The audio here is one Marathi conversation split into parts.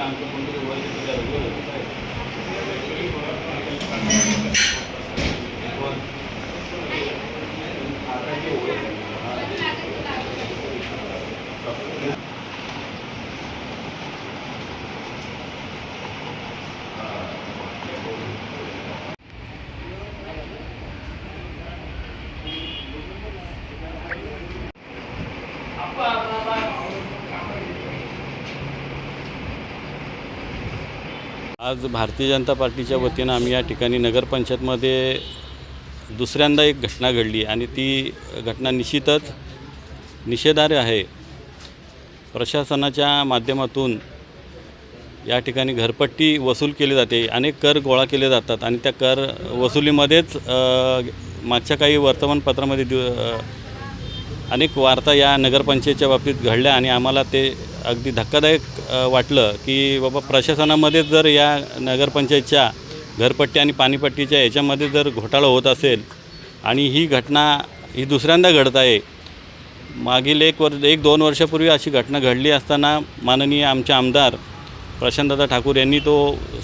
ते आमच्या कोणतरी वर्ग आता जे आज भारतीय जनता पार्टीच्या वतीनं आम्ही या ठिकाणी नगरपंचायतमध्ये दुसऱ्यांदा एक घटना घडली आणि ती घटना निश्चितच निषेधार्ह आहे. प्रशासनाच्या माध्यमातून या ठिकाणी घरपट्टी वसूल केली जाते. अनेक कर गोळा केले जातात आणि त्या कर वसुलीमध्येच मागच्या काही वर्तमानपत्रामध्ये दिव अनेक वार्ता या नगरपंचायतच्या बाबतीत घडल्या आणि आम्हाला ते अगदी धक्कादायक वाटलं की बाबा प्रशासनामध्ये जर या नगरपंचायतच्या घरपट्टी आणि पाणीपट्टीच्या याच्यामध्ये जर घोटाळा होत असेल आणि ही घटना ही दुसऱ्यांदा घडत आहे मागील एक वर्ष एक दोन वर्षापूर्वी अशी घटना घडली असताना माननीय आमचे आमदार प्रशांतदादा ठाकूर यांनी तो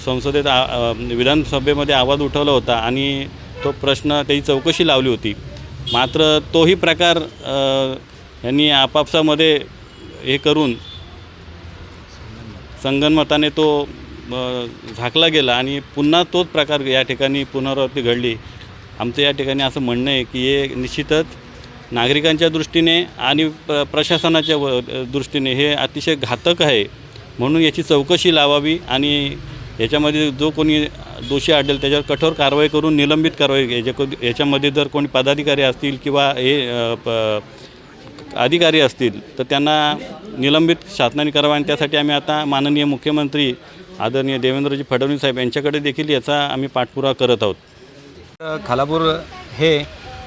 संसदेत आ- विधानसभेमध्ये आवाज उठवला होता आणि तो प्रश्न त्याची चौकशी लावली होती. मात्र तोही प्रकार यांनी आपापसामध्ये हे करून संगनमताने तो झाकला गेला आणि पुन्हा तोच प्रकार या ठिकाणी पुनरावृत्ती घडली. आमचं या ठिकाणी असं म्हणणं आहे की हे निश्चितच नागरिकांच्या दृष्टीने आणि प्र प्रशासनाच्या व दृष्टीने हे अतिशय घातक आहे. म्हणून याची चौकशी लावावी आणि याच्यामध्ये जो कोणी दोषी आढळेल त्याच्यावर कठोर कारवाई करून निलंबित कारवाई याच्या याच्यामध्ये जर कोणी पदाधिकारी असतील किंवा हे प अधिकारी असतील तर त्यांना निलंबित शासनाने करावा आणि त्यासाठी आम्ही आता माननीय मुख्यमंत्री आदरणीय देवेंद्रजी फडणवीस साहेब यांच्याकडे देखील याचा आम्ही पाठपुरावा करत आहोत. खालापूर हे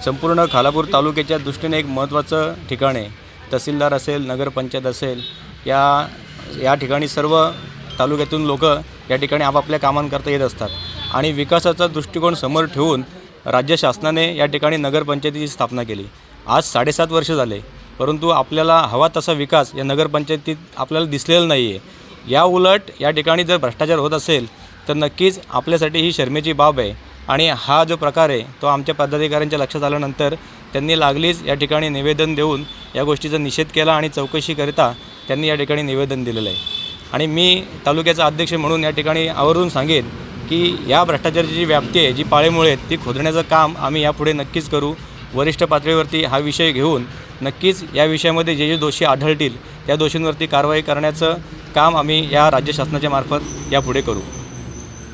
संपूर्ण खालापूर तालुक्याच्या दृष्टीने एक महत्त्वाचं ठिकाण आहे. तहसीलदार असेल नगरपंचायत असेल या या ठिकाणी सर्व तालुक्यातून लोक या ठिकाणी आपापल्या कामांकरता येत असतात. आणि विकासाचा दृष्टिकोन समोर ठेवून राज्य शासनाने या ठिकाणी नगरपंचायतीची स्थापना केली. आज साडेसात वर्ष झाले. परंतु आपल्याला हवा तसा विकास या नगरपंचायतीत आपल्याला दिसलेला नाही आहे या उलट या ठिकाणी जर भ्रष्टाचार होत असेल तर नक्कीच आपल्यासाठी ही शर्मेची बाब आहे. आणि हा जो प्रकार आहे तो आमच्या पदाधिकाऱ्यांच्या लक्षात आल्यानंतर त्यांनी लागलीच या ठिकाणी निवेदन देऊन या गोष्टीचा निषेध केला आणि चौकशीकरिता त्यांनी या ठिकाणी निवेदन दिलेलं आहे. आणि मी तालुक्याचा अध्यक्ष म्हणून या ठिकाणी आवर्जून सांगेन की या भ्रष्टाचाराची जी व्याप्ती आहे जी पाळेमुळे ती खोदण्याचं काम आम्ही यापुढे नक्कीच करू. वरिष्ठ पातळीवरती हा विषय घेऊन नक्कीच या विषयामध्ये जे जे दोषी आढळतील त्या दोषींवरती कारवाई करण्याचं काम आम्ही या राज्य शासनाच्या मार्फत यापुढे करू.